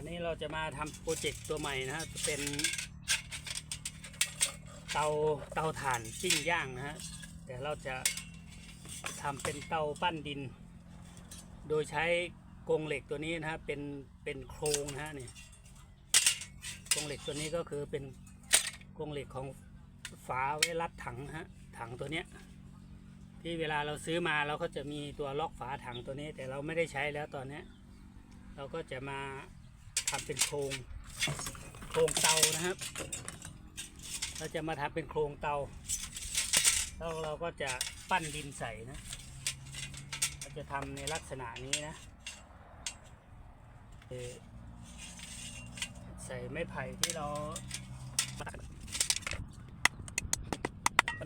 วันนี้เราจะมาทำโปรเจกต์ตัวใหม่นะฮะเป็นเตาเตาถ่านปิ้งย่างนะฮะแต่เราจะทำเป็นเตาปั้นดิน โดยใช้กรงเหล็กตัวนี้นะฮะเป็นเป็นโครงนะฮะเนี่ยกรงเหล็กตัวนี้ก็คือเป็นกรงเหล็กของฝาไว้รัดถังฮะถังตัวเนี้ยที่เวลาเราซื้อมาเราก็จะมีตัวล็อกฝาถังตัวนี้ แต่เราไม่ได้ใช้แล้วตอนนี้เราก็จะมา ทำเป็นโครงโครงเตานะครับ เราจะมาทำเป็นโครงเตาแล้วเราก็จะปั้นดินใส่นะเราจะทำในลักษณะนี้นะเอ่อใส่ไม้ไผ่ที่เรา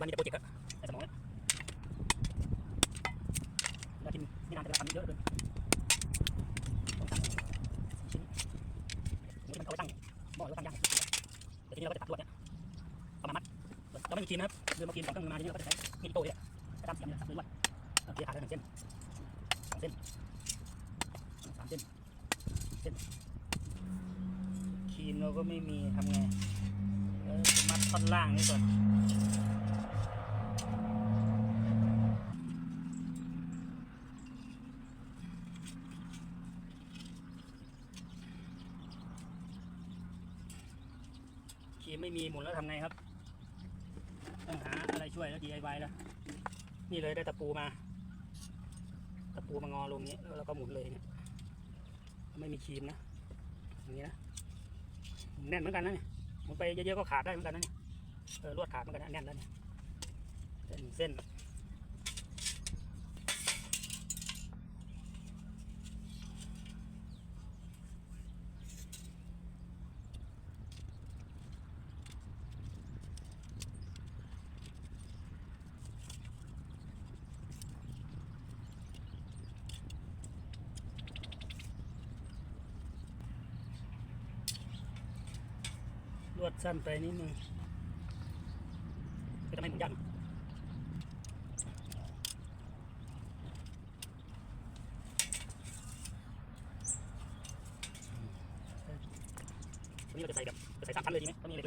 มันมีแต่โปรเจกต์อะในสมองเนี่ยเรากินไม่นานแต่เราทำเยอะเกินต้องสั่งสี่ชิ้นหมูที่มันเอาไว้ตั้งหม้อหรือว่าตั้งย่างแต่ทีนี้เราก็จะตัดลวดเนี่ยเอามามัดเราไม่มีครีมนะครับคือ มาครีมของเครื่องมือมาทีนี้เราก็จะใช้มีดโต้เนี่ยกระดามเสียมเนี่ยตัดลวดเอาเกี่ยขาดแล้วหนึ่งเส้นสองเส้นสามเส้นเส้นคีนเราก็ไม่มีทำไงเออมัดท่อนล่างนี่ก่อน ครีมไม่มีหมุนแล้วทำไงครับ ต้องหาอะไรช่วยแล้ว DIY แล้ว นี่เลยได้ตะปูมา ตะปูมางอลงนี้แล้วเราก็หมุนเลยเนี่ยไม่มีครีมนะอย่างนี้นะแน่นเหมือนกันนะเนี่ยหมุนไปเยอะๆก็ขาดได้เหมือนกันนะเนี่ยเออลวดขาดเหมือนกันนะแน่นแล้วเนี่ยเส้น วดสั้นไปนิดนึงจะทำให้หมุนยากหน่อยวันนี้เราจะใส่แบบจะใส่สามชั้นเลยดีไหมก็มีเหล็ก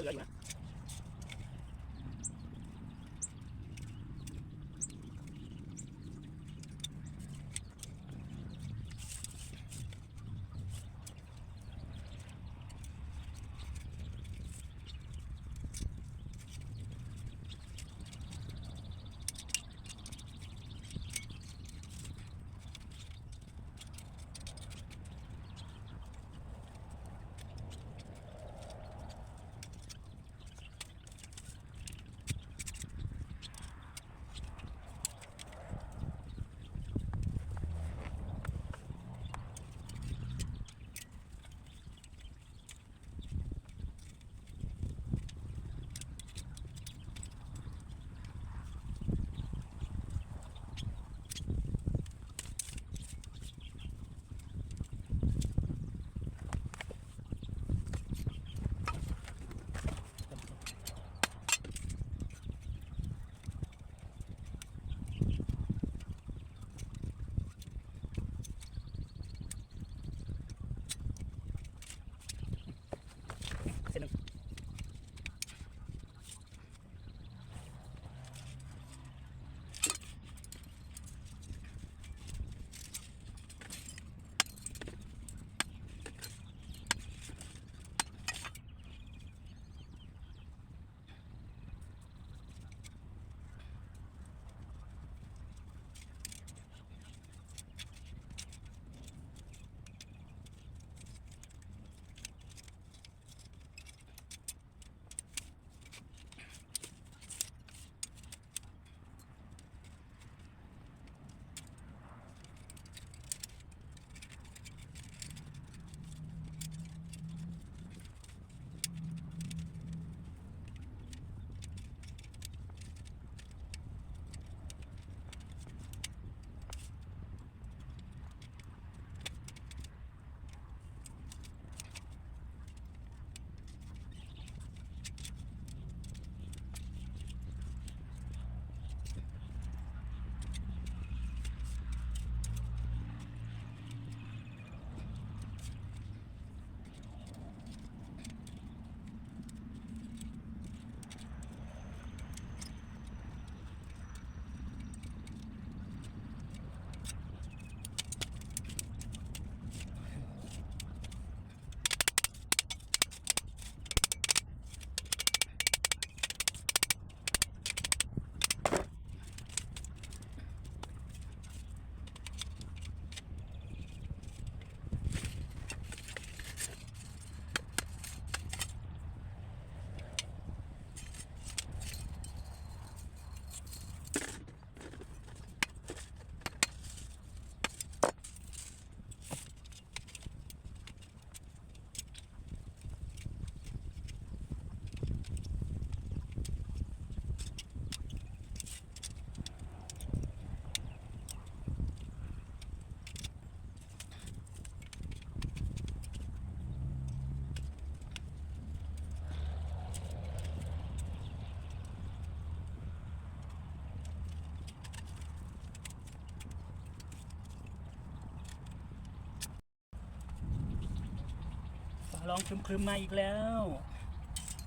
ลอๆอยู่นะลองคลึมๆมาอีกแล้ว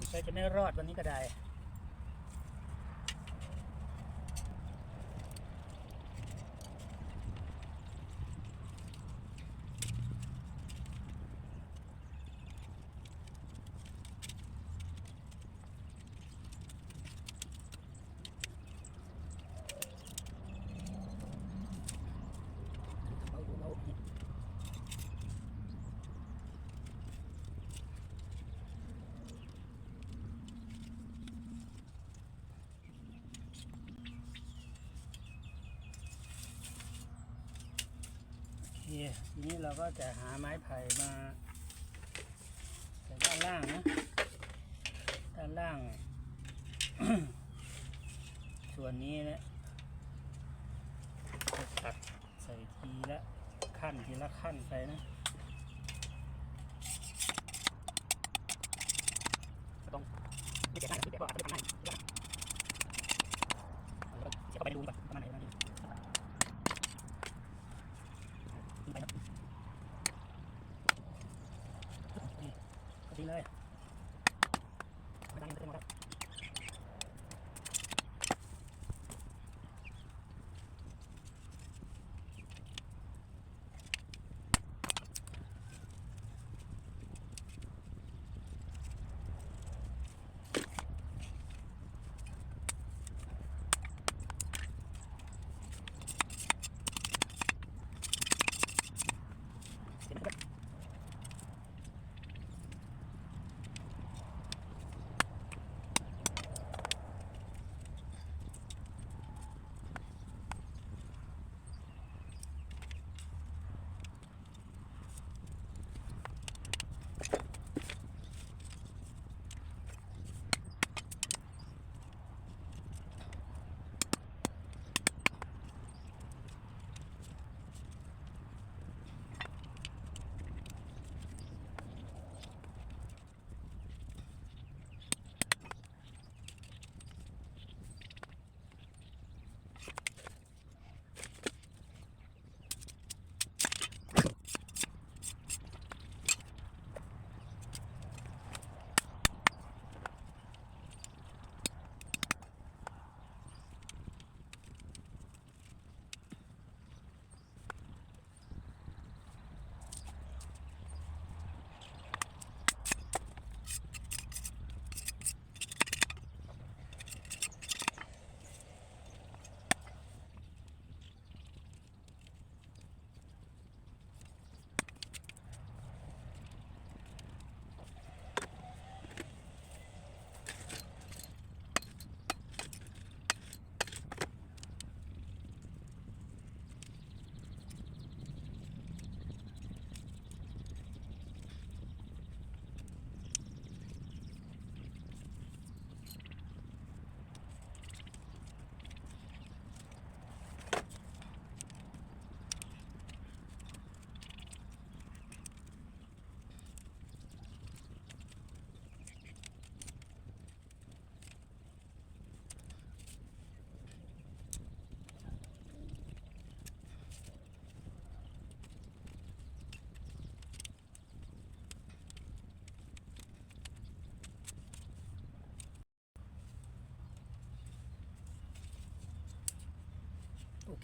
ใครจะไม่รอดวันนี้ก็ได้ ทีนี้เราก็จะหาไม้ไผ่มาใส่ด้านล่างนะด้านล่าง ส่วนนี้นะจะตัดใส่ทีละขั้นทีละขั้นไปนะ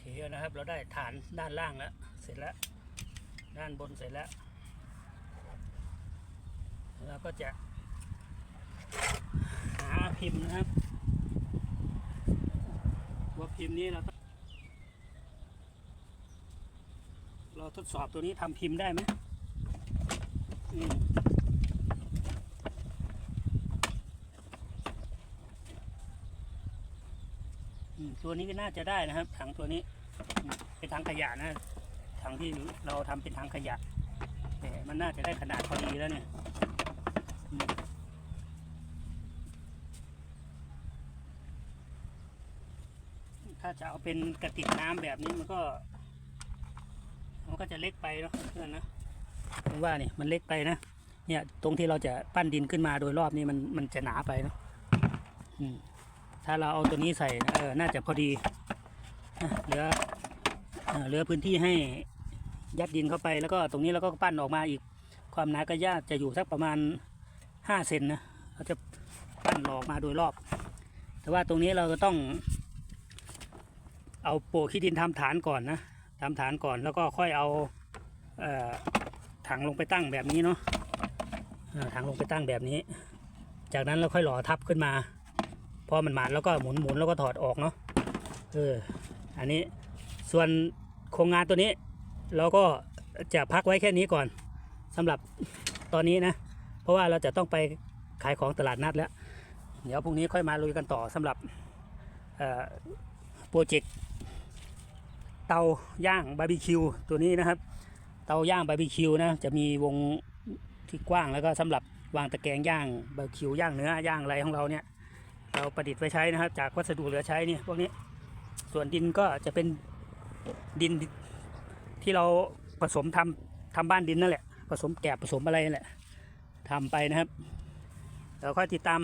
เคนะครับ เราได้ฐานด้านล่างแล้ว เสร็จแล้ว ด้านบนเสร็จแล้ว เราก็จะหาพิมพ์นะครับ ว่าพิมพ์นี้เราต้องเราทดสอบตัวนี้ทำพิมพ์ได้ไหมอืม ตัวนี้ก็น่าจะได้นะครับ ถังตัวนี้เป็นถังขยะนะถังที่เราทำเป็นถังขยะ แต่มันน่าจะได้ขนาดพอดีแล้วเนี่ยถ้าจะเอาเป็นกระติกน้ำแบบนี้มันก็ มันก็จะเล็กไปเนาะเพื่อนนะผมว่านี่มันเล็กไปนะเนี่ย ตรงที่เราจะปั้นดินขึ้นมาโดยรอบนี้มันมันจะหนาไปเนาะอืม ถ้าเราเอาตัวนี้ใส่นะเออน่าจะพอดีเหลือเหลือพื้นที่ให้ยัดดินเข้าไปแล้วก็ตรงนี้เราก็ปั้นออกมาอีกความหนาก็ย่าจะอยู่สักประมาณห้าเซนนะเราจะปั้นหลอกมาโดยรอบ แต่ว่าตรงนี้เราก็ต้อง เอาโปะขี้ดินทำฐานก่อนนะทำฐานก่อนแล้วก็ค่อยเอาเออถังลงไปตั้งแบบนี้เนาะถังลงไปตั้งแบบนี้ จากนั้นเราค่อยหล่อทับขึ้นมา พอมันหมาดแล้วก็หมุนหมุนแล้วก็ถอดออกเนาะเอออันนี้ส่วนโครงงานตัวนี้ เราก็จะพักไว้แค่นี้ก่อนสำหรับตอนนี้นะ เพราะว่าเราจะต้องไปขายของตลาดนัดแล้ว เดี๋ยวพรุ่งนี้ค่อยมาลุยกันต่อสำหรับโปรเจกต์เตาย่างบาร์บีคิวตัวนี้นะครับ เตาย่างบาร์บีคิวนะจะมีวงที่กว้างแล้วก็สำหรับวางตะแกรงย่างบาร์บีคิวย่างเนื้อย่างอะไรของเราเนี่ย เราประดิษฐ์ไว้ใช้นะครับ จากวัสดุเหลือใช้นี่พวกนี้ ส่วนดินก็จะเป็นดินที่เราผสมทำทำบ้านดินนั่นแหละ ผสมแกบผสมอะไรนั่นแหละทำไปนะครับเราค่อยติดตาม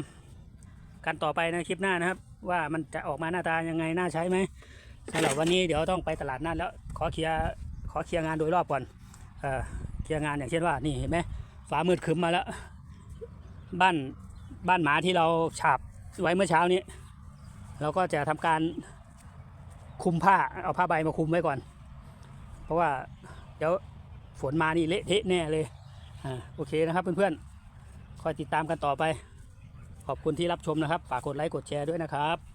กันต่อไปนะคลิปหน้านะครับ ว่ามันจะออกมาหน้าตายังไงน่าใช้ไหมสำหรับวันนี้เดี๋ยวต้องไปตลาดนัดแล้ว ขอเคลียร์ขอเคลียร์งานโดยรอบก่อนเออเคลียร์งานอย่างเช่นว่านี่เห็นไหมฟ้ามืดคึ้มมาแล้ว บ้านบ้านหมาที่เราฉาบ ไว้เมื่อเช้านี้ เราก็จะทำการคุมผ้าเอาผ้าใบมาคุมไว้ก่อน เพราะว่าเดี๋ยวฝนมานี่เละเทะแน่เลยอ่าโอเคนะครับเพื่อนๆคอยติดตามกันต่อไป ขอบคุณที่รับชมนะครับฝากกดไลค์กดแชร์ด้วยนะครับ